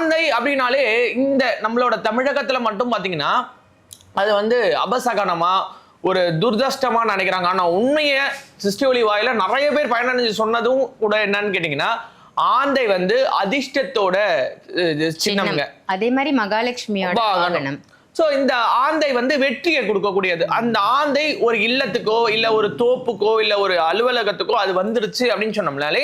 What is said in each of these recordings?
ஆந்தை அப்படின்னாலே இந்த நம்மளோட தமிழகத்துல மட்டும் பாத்தீங்கன்னா அது வந்து அபசகனமா ஒரு துர்தஷ்டமா நினைக்கிறாங்க. ஆனா உண்மைய சிஸ்டி வாயில நிறைய பேர் பயனடைஞ்சு சொன்னதும் கூட என்னன்னு கேட்டீங்கன்னா ஆந்தை வந்து அதிர்ஷ்டத்தோட சின்னம்ங்க. அதே மாதிரி மகாலட்சுமியோட சோ இந்த ஆந்தை வந்து வெற்றியை கொடுக்கக்கூடியது. அந்த ஆந்தை ஒரு இல்லத்துக்கோ இல்ல ஒரு தோப்புக்கோ இல்ல ஒரு அலுவலகத்துக்கோ அது வந்துருச்சு அப்படின்னு சொன்னோம்னாலே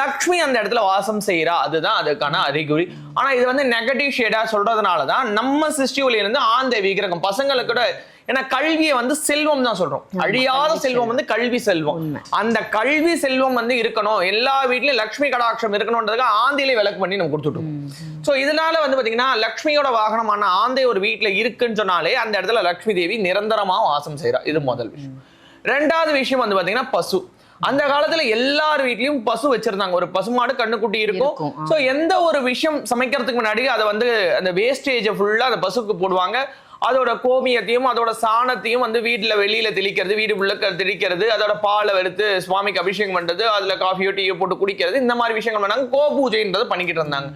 லக்ஷ்மி அந்த இடத்துல வாசம் செய்யறா அதுதான் அதுக்கான அறிகுறி. ஆனா இது வந்து நெகட்டிவ் ஷேடா சொல்றதுனால தான் நம்ம சிஸ்டியூல இருந்து ஆந்தை விக்கிரகம் பசங்களுக்கு கூட ஏன்னா கல்வியை வந்து செல்வம் தான் சொல்றோம். அழியாத செல்வம் வந்து கல்வி செல்வம். அந்த கல்வி செல்வம் வந்து இருக்கணும். எல்லா வீட்லயும் லக்ஷ்மி கடாட்சம் இருக்கணும்ன்றதுக்கு ஆந்தையிலே விளக்கு பண்ணி நம்ம கொடுத்துட்டோம் சோ இதனால வந்து பாத்தீங்கன்னா லக்ஷ்மியோட வாகனமான ஆந்தை ஒரு வீட்ல இருக்குன்னு சொன்னாலே அந்த இடத்துல லக்ஷ்மி தேவி நிரந்தரமா வாசம் செய்றா. இது முதல் விஷயம். ரெண்டாவது விஷயம் வந்து பாத்தீங்கன்னா பசு. அந்த காலத்துல எல்லார் வீட்லயும் பசு வச்சிருந்தாங்க. ஒரு பசுமாடு கண்ணுக்குட்டி இருக்கும். சோ எந்த ஒரு விஷயம் சமைக்கிறதுக்கு முன்னாடி அதை வந்து அந்த வேஸ்டேஜை ஃபுல்லா அந்த பசுக்கு போடுவாங்க. அதோட கோமியத்தையும் அதோட சாணத்தையும் வந்து வீட்டுல வெளியில தெளிக்கிறது வீடு உள்ள தெளிக்கிறது அதோட பாலை எடுத்து சுவாமிக்கு அபிஷேகம் பண்றது அதுல காஃபியோ டீயோ போட்டு குடிக்கிறது இந்த மாதிரி விஷயங்கள் பண்ணாங்க. கோ பூஜைன்றது பண்ணிக்கிட்டு இருந்தாங்க.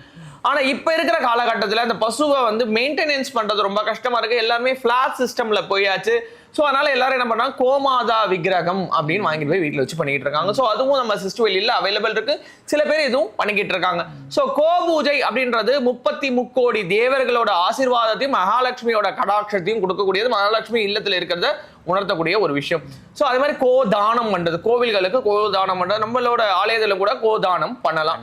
ஆனா இப்ப இருக்கிற காலகட்டத்துல அந்த பசுவை வந்து மெயின்டெனன்ஸ் பண்றது ரொம்ப கஷ்டமா இருக்கு. எல்லாருமே பிளாட் சிஸ்டம்ல போயாச்சு. ஸோ அதனால எல்லாரும் என்ன பண்ணால் கோமாதா விக்கிரகம் அப்படின்னு வாங்கிட்டு போய் வீட்டில் வச்சு பண்ணிட்டு இருக்காங்க. ஸோ அதுவும் நம்ம சிஸ்ட் வெளியில அவைலபிள் இருக்கு. சில பேர் இதுவும் பண்ணிக்கிட்டு இருக்காங்க. ஸோ கோபூஜை அப்படின்றது முப்பத்தி முக்கோடி தேவர்களோட ஆசீர்வாதத்தையும் மகாலட்சுமியோட கடாட்சத்தையும் கொடுக்கக்கூடியது. மகாலட்சுமி இல்லத்துல இருக்கிறத உணர்த்தக்கூடிய ஒரு விஷயம். ஸோ அது மாதிரி கோதானம் பண்றது. கோவில்களுக்கு கோதானம் பண்றது. நம்மளோட ஆலயத்துல கூட கோதானம் பண்ணலாம்.